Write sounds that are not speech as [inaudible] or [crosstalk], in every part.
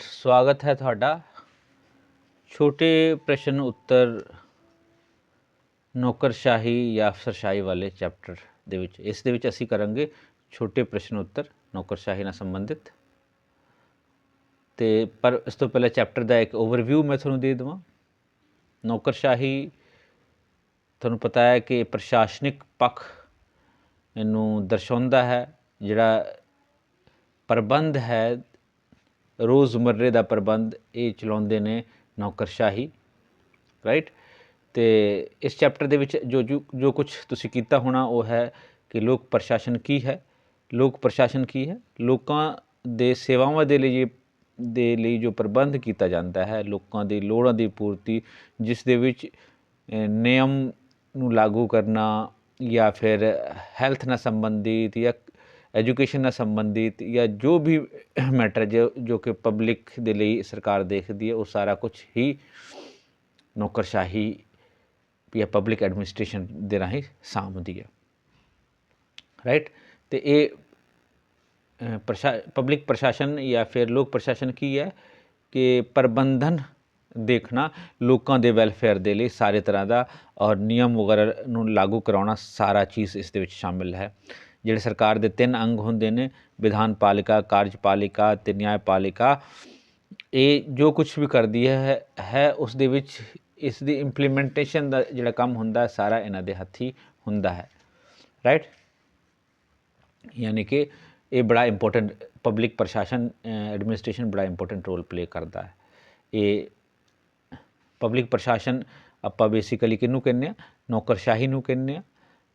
ਸਵਾਗਤ ਹੈ ਤੁਹਾਡਾ ਛੋਟੇ ਪ੍ਰਸ਼ਨ ਉੱਤਰ ਨੌਕਰਸ਼ਾਹੀ ਜਾਂ ਅਫਸਰਸ਼ਾਹੀ ਵਾਲੇ ਚੈਪਟਰ ਦੇ ਵਿੱਚ। ਇਸ ਦੇ ਵਿੱਚ ਅਸੀਂ ਕਰਾਂਗੇ ਛੋਟੇ ਪ੍ਰਸ਼ਨ ਉੱਤਰ ਨੌਕਰਸ਼ਾਹੀ ਨਾਲ ਸੰਬੰਧਿਤ। ਤੇ ਪਰ ਇਸ ਤੋਂ ਪਹਿਲਾਂ ਚੈਪਟਰ ਦਾ ਇੱਕ ਓਵਰਵਿਊ ਮੈਂ ਤੁਹਾਨੂੰ ਦੇ ਦੇਵਾਂ। ਨੌਕਰਸ਼ਾਹੀ, ਤੁਹਾਨੂੰ ਪਤਾ ਹੈ ਕਿ ਪ੍ਰਸ਼ਾਸਨਿਕ ਪੱਖ ਇਹਨੂੰ ਦਰਸਾਉਂਦਾ ਹੈ, ਜਿਹੜਾ ਪ੍ਰਬੰਧ ਹੈ ਰੋਜ਼ਮਰਰੇ ਦਾ ਪ੍ਰਬੰਧ ਇਹ ਚਲਾਉਂਦੇ ਨੇ ਨੌਕਰਸ਼ਾਹੀ ਰਾਈਟ ਤੇ ਇਸ ਚੈਪਟਰ ਦੇ ਵਿੱਚ ਜੋ ਜੋ ਜੋ ਕੁਝ ਤੁਸੀਂ ਕੀਤਾ ਹੋਣਾ ਉਹ ਹੈ ਕਿ ਲੋਕ ਪ੍ਰਸ਼ਾਸਨ ਕੀ ਹੈ? ਲੋਕ ਪ੍ਰਸ਼ਾਸਨ ਕੀ ਹੈ? ਲੋਕਾਂ ਦੇ ਸੇਵਾਵਾਂ ਦੇ ਲਈ ਦੇ ਲਈ ਜੋ ਪ੍ਰਬੰਧ ਕੀਤਾ ਜਾਂਦਾ ਹੈ, ਲੋਕਾਂ ਦੀ ਲੋੜਾਂ ਦੀ ਪੂਰਤੀ, ਜਿਸ ਦੇ ਵਿੱਚ ਨਿਯਮ ਨੂੰ ਲਾਗੂ ਕਰਨਾ ਜਾਂ ਫਿਰ ਹੈਲਥ ਨਾਲ ਸੰਬੰਧਿਤ ਜਾਂ ਐਜੂਕੇਸ਼ਨ ਨਾਲ ਸੰਬੰਧਿਤ ਜਾਂ ਜੋ ਵੀ ਮੈਟਰ ਜੋ ਜੋ ਕਿ ਪਬਲਿਕ ਦੇ ਲਈ ਸਰਕਾਰ ਦੇਖਦੀ ਹੈ, ਉਹ ਸਾਰਾ ਕੁਝ ਹੀ ਨੌਕਰਸ਼ਾਹੀ ਜਾਂ ਪਬਲਿਕ ਐਡਮਿਨਿਸਟ੍ਰੇਸ਼ਨ ਦੇ ਰਾਹੀਂ ਸਾਂਭਦੀ ਹੈ। ਰਾਈਟ ਤੇ ਇਹ ਪ੍ਰਸ਼ਾ, ਪਬਲਿਕ ਪ੍ਰਸ਼ਾਸਨ ਜਾਂ ਫਿਰ ਲੋਕ ਪ੍ਰਸ਼ਾਸਨ ਕੀ ਹੈ ਕਿ ਪ੍ਰਬੰਧਨ ਦੇਖਣਾ ਲੋਕਾਂ ਦੇ ਵੈਲਫੇਅਰ ਦੇ ਲਈ ਸਾਰੇ ਤਰ੍ਹਾਂ ਦਾ ਔਰ ਨਿਯਮ ਵਗੈਰਾ ਨੂੰ ਲਾਗੂ ਕਰਾਉਣਾ ਸਾਰਾ ਚੀਜ਼ ਇਸ ਦੇ ਵਿੱਚ ਸ਼ਾਮਿਲ ਹੈ। ਜਿਹੜੇ ਸਰਕਾਰ ਦੇ ਤਿੰਨ ਅੰਗ ਹੁੰਦੇ ਨੇ, ਵਿਧਾਨ ਪਾਲਿਕਾ ਕਾਰਜਪਾਲਿਕਾ ਤੇ ਨਿਆਂਪਾਲਿਕਾ ਇਹ ਜੋ ਕੁਝ ਵੀ ਕਰਦੀ ਹੈ ਹੈ ਉਸ ਦੇ ਵਿੱਚ ਇਸ ਦੀ ਇੰਪਲੀਮੈਂਟੇਸ਼ਨ ਦਾ ਜਿਹੜਾ ਕੰਮ ਹੁੰਦਾ ਸਾਰਾ ਇਹਨਾਂ ਦੇ ਹੱਥੀ ਹੁੰਦਾ ਹੈ। ਰਾਈਟ ਯਾਨੀ ਕਿ ਇਹ ਬੜਾ ਇੰਪੋਰਟੈਂਟ ਪਬਲਿਕ ਪ੍ਰਸ਼ਾਸਨ ਐਡਮਿਨਿਸਟ੍ਰੇਸ਼ਨ ਬੜਾ ਇੰਪੋਰਟੈਂਟ ਰੋਲ ਪਲੇ ਕਰਦਾ ਹੈ। ਇਹ ਪਬਲਿਕ ਪ੍ਰਸ਼ਾਸਨ ਆਪਾਂ ਬੇਸਿਕਲੀ ਕਿਹਨੂੰ ਕਹਿੰਦੇ ਆ ਨੌਕਰਸ਼ਾਹੀ ਨੂੰ ਕਹਿੰਦੇ ਆ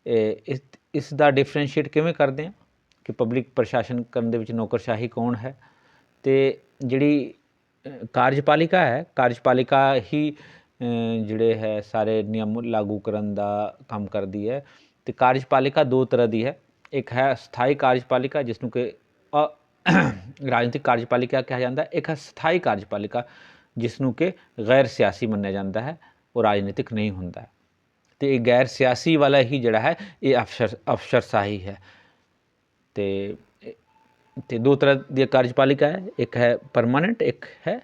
ਇਹ, ਇਸ ਇਸ ਦਾ ਡਿਫਰੈਂਸ਼ੀਏਟ ਕਿਵੇਂ ਕਰਦੇ ਆ ਕਿ ਪਬਲਿਕ ਪ੍ਰਸ਼ਾਸਨ ਕਰਨ ਦੇ ਵਿੱਚ ਨੌਕਰਸ਼ਾਹੀ ਕੌਣ ਹੈ? ਤੇ ਜਿਹੜੀ ਕਾਰਜਪਾਲਿਕਾ ਹੈ ਕਾਰਜਪਾਲਿਕਾ ਹੀ ਜਿਹੜੇ ਹੈ ਸਾਰੇ ਨਿਯਮ ਲਾਗੂ ਕਰਨ ਦਾ ਕੰਮ ਕਰਦੀ ਹੈ। ਤੇ ਕਾਰਜਪਾਲਿਕਾ ਦੋ ਤਰ੍ਹਾਂ ਦੀ ਹੈ। ਇੱਕ ਹੈ ਸਥਾਈ ਕਾਰਜਪਾਲਿਕਾ ਜਿਸ ਨੂੰ ਕਿ ਅ, ਰਾਜਨੀਤਿਕ ਕਾਰਜਪਾਲਿਕਾ ਕਿਹਾ ਜਾਂਦਾ ਹੈ। ਇੱਕ ਹੈ ਸਥਾਈ ਕਾਰਜਪਾਲਿਕਾ ਜਿਸ ਨੂੰ ਕਿ ਗੈਰ ਸਿਆਸੀ ਮੰਨਿਆ ਜਾਂਦਾ ਹੈ। ਉਹ ਰਾਜਨੀਤਿਕ ਨਹੀਂ ਹੁੰਦਾ ਹੈ। ਤੇ ਇਹ ਗੈਰ ਸਿਆਸੀ ਵਾਲਾ ਹੀ ਜਿਹੜਾ ਹੈ, ਇਹ ਅਫਸਰ, ਅਫਸਰਸ਼ਾਹੀ ਹੈ। ਤੇ ਤੇ ਦੋ ਤਰ੍ਹਾਂ ਦੀ ਕਾਰਜਪਾਲਿਕਾ ਹੈ, ਇੱਕ ਹੈ ਪਰਮਾਨੈਂਟ ਇੱਕ ਹੈ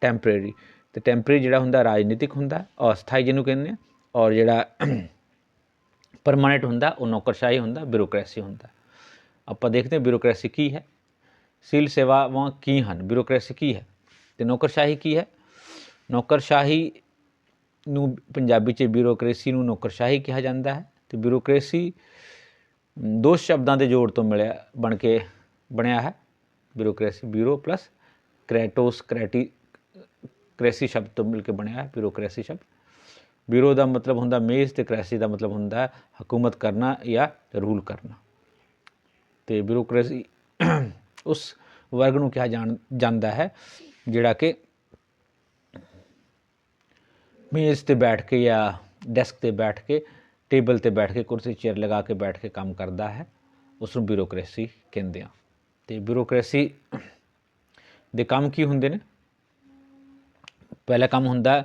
ਟੈਂਪਰੇਰੀ ਤੇ ਟੈਂਪਰੇਰੀ ਜਿਹੜਾ ਹੁੰਦਾ, ਰਾਜਨੀਤਿਕ ਹੁੰਦਾ, ਅਸਥਾਈ ਜਿਹਨੂੰ ਕਹਿੰਦੇ ਆ, ਔਰ ਜਿਹੜਾ [clears throat] ਪਰਮਾਨੈਂਟ ਹੁੰਦਾ, ਉਹ ਨੌਕਰਸ਼ਾਹੀ ਹੁੰਦਾ ਬਿਊਰੋਕ੍ਰੇਸੀ ਹੁੰਦਾ। ਆਪਾਂ ਦੇਖਦੇ ਹਾਂ ਬਿਊਰੋਕ੍ਰੇਸੀ ਕੀ ਹੈ। ਸਿਵਲ ਸੇਵਾਵਾਂ ਕੀ ਹਨ? ਬਿਊਰੋਕ੍ਰੇਸੀ ਕੀ ਹੈ? ਤੇ ਨੌਕਰਸ਼ਾਹੀ ਕੀ ਹੈ? ਨੌਕਰਸ਼ਾਹੀ ਨੂੰ ਪੰਜਾਬੀ 'ਚ ਬਿਊਰੋਕ੍ਰੇਸੀ ਨੂੰ ਨੌਕਰਸ਼ਾਹੀ ਕਿਹਾ ਜਾਂਦਾ ਹੈ ਤੇ ਬਿਊਰੋਕ੍ਰੇਸੀ ਦੋ ਸ਼ਬਦਾਂ ਦੇ ਜੋੜ ਤੋਂ ਮਿਲਿਆ, ਬਣ ਕੇ ਬਣਿਆ ਹੈ। ਬਿਊਰੋਕ੍ਰੇਸੀ ਬਿਊਰੋ ਪਲੱਸ ਕ੍ਰੈਟੋਸ ਕ੍ਰੈਟੀ ਕ੍ਰੇਸੀ ਸ਼ਬਦ ਤੋਂ ਮਿਲ ਕੇ ਬਣਿਆ ਹੈ ਬਿਊਰੋਕ੍ਰੇਸੀ ਸ਼ਬਦ। ਬਿਊਰੋ ਦਾ ਮਤਲਬ ਹੁੰਦਾ ਮੇਜ਼ ਤੇ ਕ੍ਰੇਸੀ ਦਾ ਮਤਲਬ ਹੁੰਦਾ ਹੈ ਹਕੂਮਤ ਕਰਨਾ ਜਾਂ ਰੂਲ ਕਰਨਾ। ਤੇ ਬਿਊਰੋਕ੍ਰੇਸੀ ਉਸ ਵਰਗ ਨੂੰ ਕਿਹਾ ਜਾਣ, ਜਾਂਦਾ ਹੈ, ਜਿਹੜਾ ਕਿ ਮੇਜ਼ ਤੇ ਬੈਠ ਕੇ ਜਾਂ ਡੈਸਕ ਤੇ ਬੈਠ ਕੇ ਟੇਬਲ ਤੇ ਬੈਠ ਕੇ, ਕੁਰਸੀ ਚੇਅਰ ਲਗਾ ਕੇ ਬੈਠ ਕੇ ਕੰਮ ਕਰਦਾ ਹੈ ਉਸ ਨੂੰ ਬਿਊਰੋਕ੍ਰੇਸੀ ਕਹਿੰਦੇ ਆ ਤੇ ਬਿਊਰੋਕ੍ਰੇਸੀ ਦੇ ਕੰਮ ਕੀ ਹੁੰਦੇ ਨੇ? ਪਹਿਲਾ ਕੰਮ ਹੁੰਦਾ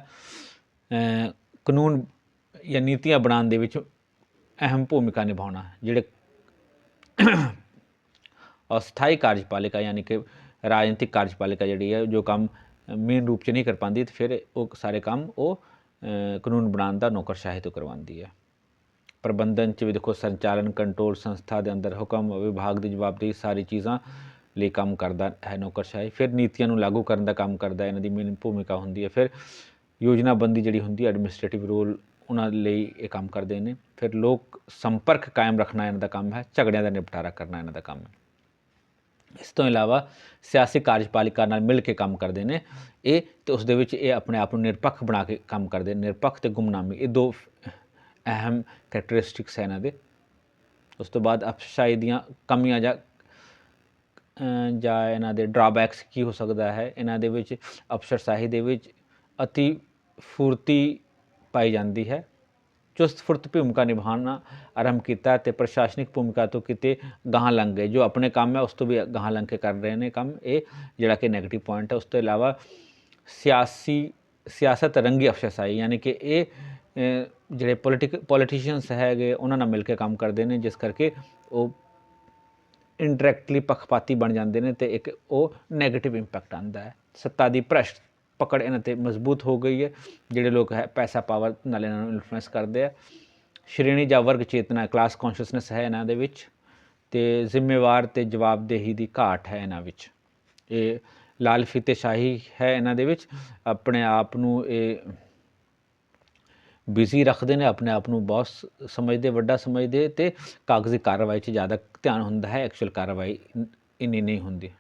ਕਾਨੂੰਨ ਜਾਂ ਨੀਤੀਆਂ ਬਣਾਉਣ ਦੇ ਵਿੱਚ ਅਹਿਮ ਭੂਮਿਕਾ ਨਿਭਾਉਣਾ, ਜਿਹੜੇ ਅਸਥਾਈ ਕਾਰਜਪਾਲਿਕਾ ਯਾਨੀ ਕਿ ਰਾਜਨੀਤਿਕ ਕਾਰਜਪਾਲਿਕਾ ਜਿਹੜੀ ਹੈ, ਜੋ ਕੰਮ ਮੇਨ ਰੂਪ 'ਚ ਨਹੀਂ ਕਰ ਪਾਉਂਦੀ, ਤੇ ਫਿਰ ਉਹ ਸਾਰੇ ਕੰਮ ਉਹ ਕਾਨੂੰਨ ਬਣਾਉਣ ਦਾ ਨੌਕਰਸ਼ਾਹੀ ਤੋਂ ਕਰਵਾਉਂਦੀ ਹੈ। ਪ੍ਰਬੰਧਨ 'ਚ ਵੀ ਦੇਖੋ, ਸੰਚਾਲਨ ਕੰਟਰੋਲ ਸੰਸਥਾ ਦੇ ਅੰਦਰ ਹੁਕਮ ਵਿਭਾਗ ਦੀ ਜਵਾਬਦੇਹੀ ਸਾਰੀ ਚੀਜ਼ਾਂ ਲਈ ਕੰਮ ਕਰਦਾ ਹੈ ਨੌਕਰਸ਼ਾਹੀ ਫਿਰ ਨੀਤੀਆਂ ਨੂੰ ਲਾਗੂ ਕਰਨ ਦਾ ਕੰਮ ਕਰਦਾ ਹੈ, ਇਹਨਾਂ ਦੀ ਮੇਨ ਭੂਮਿਕਾ ਹੁੰਦੀ ਹੈ। ਫਿਰ ਯੋਜਨਾਬੰਦੀ ਜਿਹੜੀ ਹੁੰਦੀ ਹੈ ਐਡਮਿਨਿਸਟ੍ਰੇਟਿਵ ਰੋਲ ਉਹਨਾਂ ਲਈ ਇਹ ਕੰਮ ਕਰਦੇ ਨੇ। ਫਿਰ ਲੋਕ ਸੰਪਰਕ ਕਾਇਮ ਰੱਖਣਾ ਇਹਨਾਂ ਦਾ ਕੰਮ ਹੈ, ਝਗੜਿਆਂ ਦਾ ਨਿਪਟਾਰਾ ਕਰਨਾ ਇਹਨਾਂ ਦਾ ਕੰਮ ਹੈ। ਇਸ ਤੋਂ ਇਲਾਵਾ ਸਿਆਸੀ ਕਾਰਜਪਾਲਿਕਾ ਨਾਲ ਮਿਲ ਕੇ ਕੰਮ ਕਰਦੇ ਨੇ। ਇਹ ਤੇ ਉਸ ਦੇ ਵਿੱਚ ਇਹ ਆਪਣੇ ਆਪ ਨੂੰ ਨਿਰਪੱਖ ਬਣਾ ਕੇ ਕੰਮ ਕਰਦੇ ਨੇ। ਨਿਰਪੱਖ ਤੇ ਗੁੰਮਨਾਮੀ, ਇਹ ਦੋ ਅਹਿਮ ਕੈਰੈਕਟਰਿਸਟਿਕਸ ਹੈ ਇਹਨਾਂ ਦੇ। ਉਸ ਤੋਂ ਬਾਅਦ ਅਫਸਾਈ ਦੀਆਂ ਕਮੀਆਂ ਜਾਂ ਜਾਂ ਇਹਨਾਂ ਦੇ ਡਰਾਬੈਕਸ ਕੀ ਹੋ ਸਕਦਾ ਹੈ? ਇਹਨਾਂ ਦੇ ਵਿੱਚ ਅਫਸਰਸ਼ਾਹੀ ਦੇ ਵਿੱਚ ਅਤੀ ਫੁਰਤੀ ਪਾਈ ਜਾਂਦੀ ਹੈ। ਚੁਸਤ ਫੁਰਤ ਭੂਮਿਕਾ ਨਿਭਾਉਣਾ ਆਰੰਭ ਕੀਤਾ ਤੇ ਪ੍ਰਸ਼ਾਸਨਿਕ ਭੂਮਿਕਾ ਤੋਂ ਕਿਤੇ ਗਾਹਾਂ ਲੰਘ ਗਏ। ਜੋ ਆਪਣੇ ਕੰਮ ਹੈ, ਉਸ ਤੋਂ ਵੀ ਗਾਹਾਂ ਲੰਘ ਕੇ ਕਰ ਰਹੇ ਨੇ ਕੰਮ। ਇਹ ਜਿਹੜਾ ਕਿ 네ਗੇਟਿਵ ਪੁਆਇੰਟ ਹੈ, ਉਸ ਤੋਂ ਇਲਾਵਾ ਸਿਆਸੀ, ਸਿਆਸਤ ਰੰਗੀ ਅਫਸਰਸ਼ਾਹੀ ਯਾਨੀ ਕਿ ਇਹ ਜਿਹੜੇ ਪੋਲੀਟਿਕ ਪੋਲੀਟੀਸ਼ੀਅਨਸ ਹੈਗੇ, ਉਹਨਾਂ ਨਾਲ ਮਿਲ ਕੇ ਕੰਮ ਕਰਦੇ ਨੇ, ਜਿਸ ਕਰਕੇ ਉਹ ਇਨਡਾਇਰੈਕਟਲੀ ਪੱਖਪਾਤੀ ਬਣ ਜਾਂਦੇ ਨੇ ਤੇ ਇੱਕ ਉਹ 네ਗੇਟਿਵ ਇੰਪੈਕਟ ਆਉਂਦਾ ਹੈ। ਸੱਤਾ ਦੀ ਭ੍ਰਸ਼ਟ ਪਕੜ ਇਹਨਾਂ ਤੇ ਮਜ਼ਬੂਤ ਹੋ ਗਈ ਹੈ, ਜਿਹੜੇ ਲੋਕ ਹੈ, ਪੈਸਾ ਪਾਵਰ ਨਾਲ ਇਹਨਾਂ ਨੂੰ ਇਨਫਲੂਐਂਸ ਕਰਦੇ ਆ। ਸ਼੍ਰੇਣੀ ਜਾਂ ਵਰਗ ਚੇਤਨਾ ਕਲਾਸ ਕੌਨਸ਼ੀਅਸਨੈਸ ਹੈ ਇਹਨਾਂ ਦੇ ਵਿੱਚ ਤੇ ਜ਼ਿੰਮੇਵਾਰ ਤੇ ਜਵਾਬਦੇਹੀ ਦੀ ਘਾਟ ਹੈ ਇਹਨਾਂ ਵਿੱਚ। ਇਹ ਲਾਲ ਫੀਤੇ ਸ਼ਾਹੀ ਹੈ ਇਹਨਾਂ ਦੇ ਵਿੱਚ। ਆਪਣੇ ਆਪ ਨੂੰ ਇਹ ਬਿਜ਼ੀ ਰੱਖਦੇ ਨੇ, ਆਪਣੇ ਆਪ ਨੂੰ ਬਹੁਤ ਸ- ਸਮਝਦੇ, ਵੱਡਾ ਸਮਝਦੇ ਤੇ ਕਾਗਜ਼ੀ ਕਾਰਵਾਈ 'ਚ ਜ਼ਿਆਦਾ ਧਿਆਨ ਹੁੰਦਾ ਹੈ ਐਕਚੁਅਲ ਕਾਰਵਾਈ ਇੰਨੀ ਨਹੀਂ ਹੁੰਦੀ।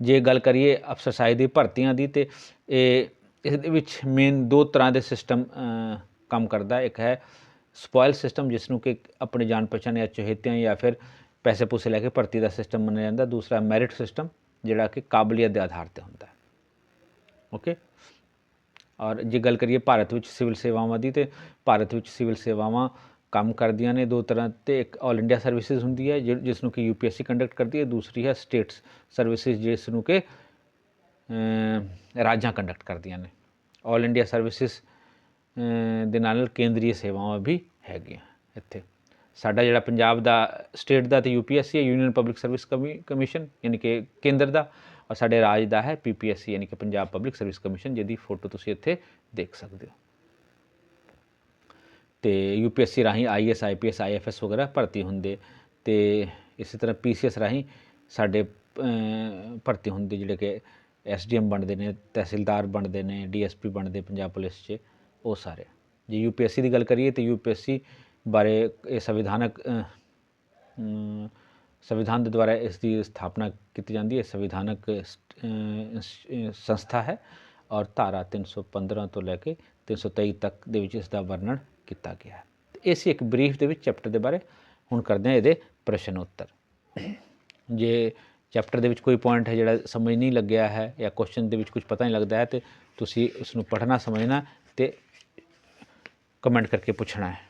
ਜੇ ਗੱਲ ਕਰੀਏ ਅਫਸਰਸ਼ਾਹੀ ਦੀ ਭਰਤੀਆਂ ਦੀ, ਤੇ ਇਹ ਇਸ ਦੇ ਵਿੱਚ ਮੇਨ ਦੋ ਤਰ੍ਹਾਂ ਦੇ ਸਿਸਟਮ ਕੰਮ ਕਰਦਾ। ਇੱਕ ਹੈ ਸਪੋਇਲ ਸਿਸਟਮ ਜਿਸ ਨੂੰ ਕਿ ਆਪਣੇ ਜਾਣ ਪਛਾਣ ਜਾਂ ਚਹੇਤਿਆਂ ਜਾਂ ਫਿਰ ਪੈਸੇ ਪੂਸੇ ਲੈ ਕੇ ਭਰਤੀ ਦਾ ਸਿਸਟਮ ਮੰਨਿਆ ਜਾਂਦਾ। ਦੂਸਰਾ ਮੈਰਿਟ ਸਿਸਟਮ ਜਿਹੜਾ ਕਿ ਕਾਬਲੀਅਤ ਦੇ ਆਧਾਰ ਤੇ ਹੁੰਦਾ ਹੈ। ਓਕੇ ਔਰ ਜੇ ਗੱਲ ਕਰੀਏ ਭਾਰਤ ਵਿੱਚ ਸਿਵਲ ਸੇਵਾਵਾਂ ਦੀ, ਤੇ ਭਾਰਤ ਵਿੱਚ ਸਿਵਲ ਸੇਵਾਵਾਂ ਕੰਮ ਕਰਦੀਆਂ ਨੇ ਦੋ ਤਰ੍ਹਾਂ ਤੇ ਇੱਕ ਆਲ ਇੰਡੀਆ ਸਰਵਿਸਿਜ਼ ਹੁੰਦੀ ਹੈ, ਜਿ- ਜਿਸ ਨੂੰ ਕਿ ਯੂਪੀਐਸਸੀ ਕੰਡਕਟ ਕਰਦੀ ਹੈ, ਦੂਸਰੀ ਹੈ ਸਟੇਟਸ ਸਰਵਿਸਿਜ਼ ਜਿਸ ਨੂੰ ਕਿ ਰਾਜਾਂ ਕੰਡਕਟ ਕਰਦੀਆਂ ਨੇ। ਆਲ ਇੰਡੀਆ ਸਰਵਿਸਿਜ਼ ਦੇ ਨਾਲ ਨਾਲ ਕੇਂਦਰੀ ਸੇਵਾਵਾਂ ਵੀ ਹੈਗੀਆਂ ਇੱਥੇ। ਸਾਡਾ ਜਿਹੜਾ ਪੰਜਾਬ ਦਾ ਸਟੇਟ ਦਾ ਤੇ ਯੂਪੀਐਸਸੀ ਹੈ ਯੂਨੀਅਨ ਪਬਲਿਕ ਸਰਵਿਸ ਕਮਿਸ਼ਨ ਯਾਨੀ ਕਿ ਕੇਂਦਰ ਦਾ, ਔਰ ਸਾਡੇ ਰਾਜ ਦਾ ਹੈ ਪੀਪੀਐਸਸੀ ਯਾਨੀ ਕਿ ਪੰਜਾਬ ਪਬਲਿਕ ਸਰਵਿਸ ਕਮਿਸ਼ਨ ਜਿਹਦੀ ਫੋਟੋ ਤੁਸੀਂ ਇੱਥੇ ਦੇਖ ਸਕਦੇ ਹੋ। ਤੇ ਯੂਪੀਐਸਸੀ ਰਾਹੀਂ ਆਈਐਸ ਆਈਪੀਐਸ ਆਈਐਫਐਸ ਵਗੈਰਾ ਭਰਤੀ ਹੁੰਦੇ। ਤੇ ਇਸੇ ਤਰ੍ਹਾਂ ਪੀਸੀਐਸ ਰਾਹੀਂ ਸਾਡੇ ਭਰਤੀ ਹੁੰਦੇ ਜਿਹੜੇ ਕਿ ਐਸਡੀਐਮ ਬਣਦੇ ਨੇ, ਤਹਿਸੀਲਦਾਰ ਬਣਦੇ ਨੇ ਡੀਐਸਪੀ ਬਣਦੇ ਪੰਜਾਬ ਪੁਲਿਸ 'ਚ, ਉਹ ਸਾਰੇ। ਜੇ ਯੂਪੀਐਸਸੀ ਦੀ ਗੱਲ ਕਰੀਏ ਤੇ ਯੂਪੀਐਸਸੀ ਬਾਰੇ ਇਹ ਸੰਵਿਧਾਨਕ ਸੰਵਿਧਾਨ ਦੇ ਦੁਆਰਾ ਇਸ ਦੀ ਸਥਾਪਨਾ ਕੀਤੀ ਜਾਂਦੀ ਹੈ। ਸੰਵਿਧਾਨਕ ਸੰਸਥਾ ਹੈ ਔਰ ਧਾਰਾ 315 ਤੋਂ ਲੈ ਕੇ 323 ਤੱਕ ਦੇ ਵਿੱਚ ਇਸ ਦਾ ਵਰਣਨ ਕੀਤਾ ਗਿਆ ਹੈ। ਤੇ ਇਹ ਸੀ ਇੱਕ ਬਰੀਫ ਦੇ ਵਿੱਚ ਚੈਪਟਰ ਦੇ ਬਾਰੇ ਹੁਣ ਕਰਦੇ ਹਾਂ ਇਹਦੇ ਪ੍ਰਸ਼ਨ ਉੱਤਰ ਜੇ ਚੈਪਟਰ ਦੇ ਵਿੱਚ ਕੋਈ ਪੁਆਇੰਟ ਹੈ ਜਿਹੜਾ ਸਮਝ ਨਹੀਂ ਲੱਗਿਆ ਹੈ ਜਾਂ ਕੁਐਸਚਨ ਦੇ ਵਿੱਚ ਕੁਝ ਪਤਾ ਨਹੀਂ ਲੱਗਦਾ ਹੈ ਤੇ ਤੁਸੀਂ ਉਸ ਨੂੰ ਪੜ੍ਹਨਾ, ਸਮਝਣਾ ਤੇ ਕਮੈਂਟ ਕਰਕੇ ਪੁੱਛਣਾ ਹੈ।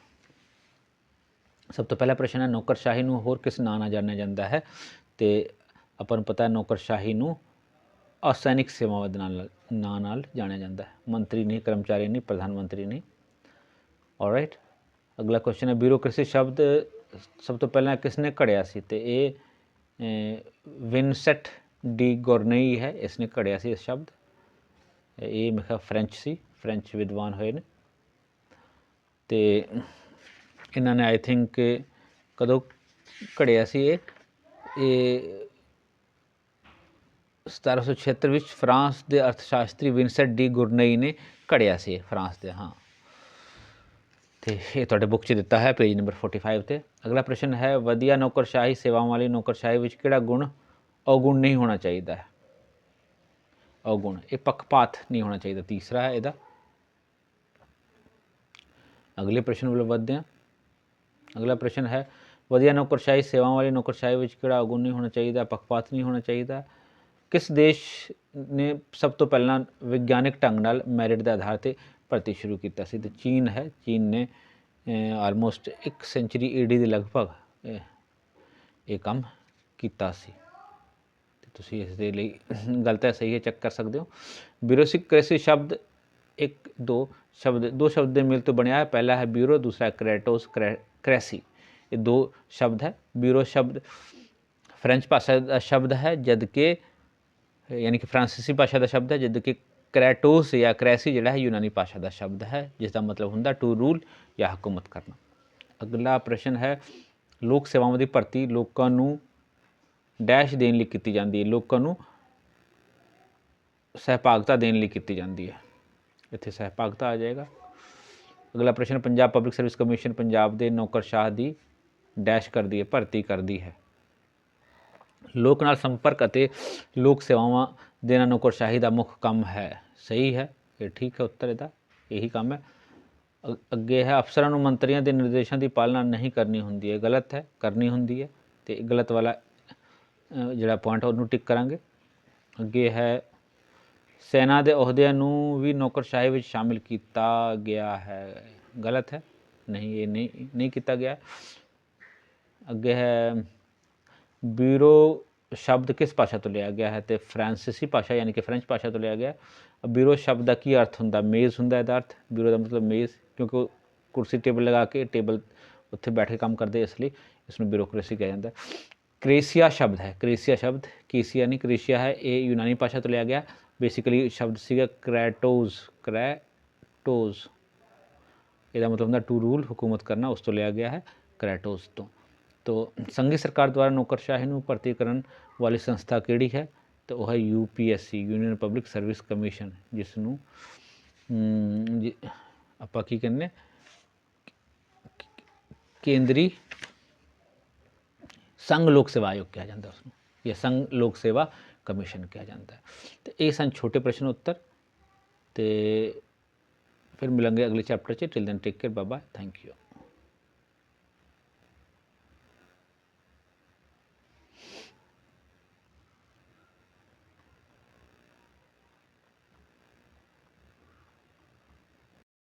ਸਭ ਤੋਂ ਪਹਿਲਾ ਪ੍ਰਸ਼ਨ ਹੈ, ਨੌਕਰਸ਼ਾਹੀ ਨੂੰ ਹੋਰ ਕਿਸ ਨਾਂ ਨਾਲ ਜਾਣਿਆ ਜਾਂਦਾ ਹੈ? ਤੇ ਆਪਾਂ ਨੂੰ ਪਤਾ ਹੈ, ਨੌਕਰਸ਼ਾਹੀ ਨੂੰ ਅਸੈਨਿਕ ਸੇਵਾਵਾਂ ਦੇ ਨਾਲ, ਨਾਂ ਨਾਲ ਜਾਣਿਆ ਜਾਂਦਾ ਹੈ। ਮੰਤਰੀ ਨਹੀਂ, ਕਰਮਚਾਰੀ ਨਹੀਂ, ਪ੍ਰਧਾਨ ਮੰਤਰੀ ਨਹੀਂ। ਆਲਰਾਈਟ ਅਗਲਾ ਕੁਐਸਚਨ ਹੈ ਬਿਊਰੋਕ੍ਰੇਸੀ ਸ਼ਬਦ ਸਭ ਤੋਂ ਪਹਿਲਾਂ ਕਿਸ ਨੇ ਘੜਿਆ ਸੀ ਤੇ ਇਹ ਵਿਨਸੈਟ ਡੀ ਗੋਰਨਈ ਹੈ ਇਸ ਨੇ ਘੜਿਆ ਸੀ ਇਸ ਸ਼ਬਦ ਇਹ ਮੇਰਾ ਫ੍ਰੈਂਚ ਸੀ ਫ੍ਰੈਂਚ ਵਿਦਵਾਨ ਹੋਏ ਨੇ ਤੇ ਇਹਨਾਂ ਨੇ ਆਈ ਥਿੰਕ ਕਦੋਂ ਘੜਿਆ ਸੀ ਇਹ ਇਹ 1776 ਵਿੱਚ ਫਰਾਂਸ ਦੇ ਅਰਥਸ਼ਾਸਤਰੀ ਵਿਨਸੈਂਟ ਡੀ ਗੁਰਨਈ ਨੇ ਘੜਿਆ ਸੀ ਫਰਾਂਸ ਦੇ ਹਾਂ ਤੇ ਇਹ ਤੁਹਾਡੇ ਬੁੱਕ 'ਚ ਦਿੱਤਾ ਹੈ ਪੇਜ ਨੰਬਰ 45 ਤੇ। ਅਗਲਾ ਪ੍ਰਸ਼ਨ ਹੈ, ਵਧੀਆ ਨੌਕਰਸ਼ਾਹੀ ਸੇਵਾਵਾਂ ਵਾਲੀ ਨੌਕਰਸ਼ਾਹੀ ਵਿੱਚ ਕਿਹੜਾ ਗੁਣ ਔਗੁਣ ਨਹੀਂ ਹੋਣਾ ਚਾਹੀਦਾ ਹੈ? ਔਗੁਣ, ਇਹ ਪੱਖਪਾਤ ਨਹੀਂ ਹੋਣਾ ਚਾਹੀਦਾ, ਤੀਸਰਾ ਹੈ ਇਹਦਾ। ਅਗਲੇ ਪ੍ਰਸ਼ਨ ਵੱਲ ਵਧਦੇ ਹਾਂ। ਅਗਲਾ ਪ੍ਰਸ਼ਨ ਹੈ, ਵਧੀਆ ਨੌਕਰਸ਼ਾਹੀ ਸੇਵਾਵਾਂ ਵਾਲੀ ਨੌਕਰਸ਼ਾਹੀ ਵਿੱਚ ਕਿਹੜਾ ਔਗੁਣ ਨਹੀਂ ਹੋਣਾ ਚਾਹੀਦਾ, ਪੱਖਪਾਤ ਨਹੀਂ ਹੋਣਾ ਚਾਹੀਦਾ? ਕਿਸ ਦੇਸ਼ ਨੇ ਸਭ ਤੋਂ ਪਹਿਲਾਂ ਵਿਗਿਆਨਕ ਢੰਗ ਨਾਲ ਮੈਰਿਟ ਦੇ ਆਧਾਰ ਤੇ ਭਰਤੀ ਸ਼ੁਰੂ ਕੀਤਾ ਸੀ ਤੇ ਚੀਨ ਹੈ, ਚੀਨ ਨੇ ਆਲਮੋਸਟ 1 ਸੈਂਚੁਰੀ ਈਡੀ ਦੇ ਲਗਭਗ ਇਹ- ਕੰਮ ਕੀਤਾ ਸੀ। ਤੇ ਤੁਸੀਂ ਇਸ ਦੇ ਲਈ ਗਲਤ ਹੈ, ਸਹੀ ਹੈ ਚੈੱਕ ਕਰ ਸਕਦੇ ਹੋ। ਬਿਊਰੋਕ੍ਰੇਸੀ ਸ਼ਬਦ ਇੱਕ, ਦੋ ਸ਼ਬਦ ਦੋ ਸ਼ਬਦ ਦੇ ਮਿਲ ਤੋਂ ਬਣਿਆ ਹੈ। ਪਹਿਲਾ ਹੈ ਬਿਊਰੋ, ਦੂਸਰਾ ਕ੍ਰੈਟੋਸ ਕ੍ਰੈਸੀ। ਇਹ ਦੋ ਸ਼ਬਦ ਹੈ, ਬਿਊਰੋ ਸ਼ਬਦ। ਫ੍ਰੈਂਚ ਭਾਸ਼ਾ ਦਾ ਸ਼ਬਦ ਹੈ, ਜਦ ਕਿ, ਯਾਨੀ ਕਿ ਫ੍ਰਾਂਸੀਸੀ ਭਾਸ਼ਾ ਦਾ ਸ਼ਬਦ ਹੈ, ਜਦ ਕਿ ਕ੍ਰੈਟੋਸ ਜਾਂ ਕ੍ਰੈਸੀ ਜਿਹੜਾ ਹੈ ਯੂਨਾਨੀ ਭਾਸ਼ਾ ਦਾ ਸ਼ਬਦ ਹੈ ਜਿਸ ਦਾ ਮਤਲਬ ਹੁੰਦਾ ਟੂ ਰੂਲ ਜਾਂ ਹਕੂਮਤ ਕਰਨਾ। ਅਗਲਾ ਪ੍ਰਸ਼ਨ ਹੈ, ਲੋਕ ਸੇਵਾਵਾਂ ਦੀ ਭਰਤੀ ਲੋਕਾਂ ਨੂੰ ਡੈਸ਼ ਦੇਣ ਲਈ ਕੀਤੀ ਜਾਂਦੀ ਹੈ, ਲੋਕਾਂ ਨੂੰ ਸਹਿਭਾਗਤਾ ਦੇਣ ਲਈ ਕੀਤੀ ਜਾਂਦੀ ਹੈ। ਇੱਥੇ ਸਹਿਭਾਗਤਾ ਆ ਜਾਏਗਾ। ਅਗਲਾ ਪ੍ਰਸ਼ਨ, Punjab public service commission Punjab ਦੇ ਨੌਕਰਸ਼ਾਹ ਦੀ ਡੈਸ਼ ਕਰਦੀ ਹੈ, ਭਰਤੀ ਕਰਦੀ ਹੈ। ਲੋਕ ਨਾਲ ਸੰਪਰਕ ਅਤੇ ਲੋਕ ਸੇਵਾਵਾਂ ਦੇਣਾ ਨੌਕਰਸ਼ਾਹੀ ਦਾ ਮੁੱਖ ਕੰਮ ਹੈ। ਸਹੀ ਹੈ, ਇਹ ਠੀਕ ਹੈ ਉੱਤਰ ਇਹਦਾ, ਇਹੀ ਕੰਮ ਹੈ। ਅ- ਅੱਗੇ ਹੈ, ਅਫਸਰਾਂ ਨੂੰ ਮੰਤਰੀਆਂ ਦੇ ਨਿਰਦੇਸ਼ਾਂ ਦੀ ਪਾਲਣਾ ਨਹੀਂ ਕਰਨੀ ਹੁੰਦੀ ਹੈ ਗਲਤ ਹੈ, ਕਰਨੀ ਹੁੰਦੀ ਹੈ ਤੇ ਗਲਤ ਵਾਲਾ ਜਿਹੜਾ ਪੁਆਇੰਟ ਉਹਨੂੰ ਟਿਕ ਕਰਾਂਗੇ। ਅੱਗੇ ਹੈ, ਸੈਨਾ ਦੇ ਅਹੁਦਿਆਂ ਨੂੰ ਵੀ ਨੌਕਰਸ਼ਾਹੀ ਵਿੱਚ ਸ਼ਾਮਿਲ ਕੀਤਾ ਗਿਆ ਹੈ, ਗਲਤ ਹੈ, ਨਹੀਂ, ਇਹ ਨਹੀਂ ਨਹੀਂ ਕੀਤਾ ਗਿਆ। ਅੱਗੇ ਹੈ ਬਿਊਰੋ ਸ਼ਬਦ ਕਿਸ ਭਾਸ਼ਾ ਤੋਂ ਲਿਆ ਗਿਆ ਹੈ? ਤੇ ਫ੍ਰਾਂਸੀਸੀ ਭਾਸ਼ਾ ਯਾਨੀ ਕਿ ਫ੍ਰੈਂਚ ਭਾਸ਼ਾ ਤੋਂ ਲਿਆ ਗਿਆ ਹੈ। ਬਿਊਰੋ ਸ਼ਬਦ ਦਾ ਕੀ ਅਰਥ ਹੁੰਦਾ? ਮੇਜ਼ ਹੁੰਦਾ ਇਹਦਾ ਅਰਥ। ਬਿਊਰੋ ਦਾ ਮਤਲਬ ਮੇਜ਼, ਕਿਉਂਕਿ ਉਹ ਕੁਰਸੀ ਟੇਬਲ ਲਗਾ ਕੇ ਟੇਬਲ ਉੱਥੇ ਬੈਠ ਕੇ ਕੰਮ ਕਰਦੇ ਇਸ ਲਈ ਇਸ ਨੂੰ ਬਿਊਰੋਕ੍ਰੇਸੀ ਕਿਹਾ ਜਾਂਦਾ ਹੈ। ਕ੍ਰੇਸੀਆ ਸ਼ਬਦ ਹੈ। ਕ੍ਰੇਸੀਆ ਸ਼ਬਦ ਕੀਸੀਆ ਨਹੀਂ ਕ੍ਰੇਸੀਆ ਹੈ, ਇਹ ਯੂਨਾਨੀ ਭਾਸ਼ਾ ਤੋਂ ਲਿਆ ਗਿਆ। ਬੇਸਿਕਲੀ ਸ਼ਬਦ ਸੀਗਾ ਕ੍ਰੈਟੋਜ਼ ਕ੍ਰੈਟੋਜ਼। ਇਹਦਾ ਮਤਲਬ ਹੁੰਦਾ ਟੂ ਰੂਲ, ਹਕੂਮਤ ਕਰਨਾ ਉਸ ਤੋਂ ਲਿਆ ਗਿਆ ਹੈ ਕ੍ਰੈਟੋਸ ਤੋਂ। ਤੋ ਸੰਘੀ ਸਰਕਾਰ ਦੁਆਰਾ ਨੌਕਰਸ਼ਾਹੀ ਨੂੰ ਭਰਤੀ ਕਰਨ ਵਾਲੀ ਸੰਸਥਾ ਕਿਹੜੀ ਹੈ ਤਾਂ ਉਹ ਹੈ UPSC union public service commission ਜਿਸ ਨੂੰ ਜੀ- ਆਪਾਂ ਕੀ ਕਹਿੰਦੇ ਕੇਂਦਰੀ ਸੰਘ ਲੋਕ ਸੇਵਾ ਆਯੋਗ ਕਿਹਾ ਜਾਂਦਾ ਉਸ ਨੂੰ ਜਾਂ ਸੰਘ ਲੋਕ ਸੇਵਾ ਕਮਿਸ਼ਨ ਕਿਹਾ ਜਾਂਦਾ ਹੈ ਤੇ ਇਹ ਸਨ ਛੋਟੇ ਪ੍ਰਸ਼ਨ ਉੱਤਰ ਤੇ ਫਿਰ ਮਿਲਾਂਗੇ ਅਗਲੇ ਚੈਪਟਰ 'ਚ ਟਿਲ ਦੈਨ ਟੇਕ ਕੇਅਰ ਬਾਬਾ ਥੈਂਕ ਯੂ